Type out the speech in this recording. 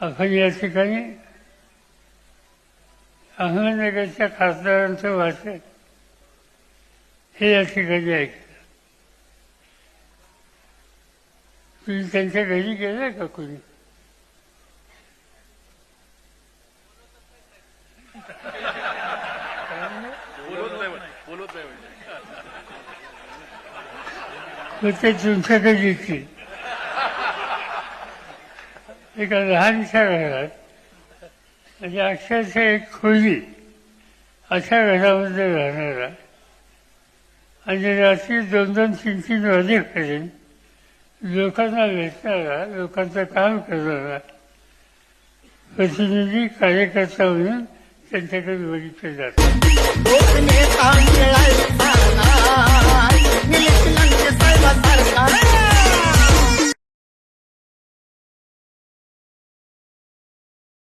आपण या ठिकाणी अहमदनगरच्या खासदारांचं भाषण हे या ठिकाणी ऐकलं तुम्ही त्यांच्या घरी गेलाय का कोणी? बोलवत नाही ते तुमच्याकडे येतील. एका लहानशा घरात म्हणजे अक्षरशः एक खोली अशा घरामध्ये राहणारा आणि रात्री दोन दोन तीन तीन वाजेपर्यंत लोकांना भेटणारा लोकांचं काम करणारा प्रतिनिधी कार्यकर्ता म्हणून त्यांच्याकडे बघितलं जातं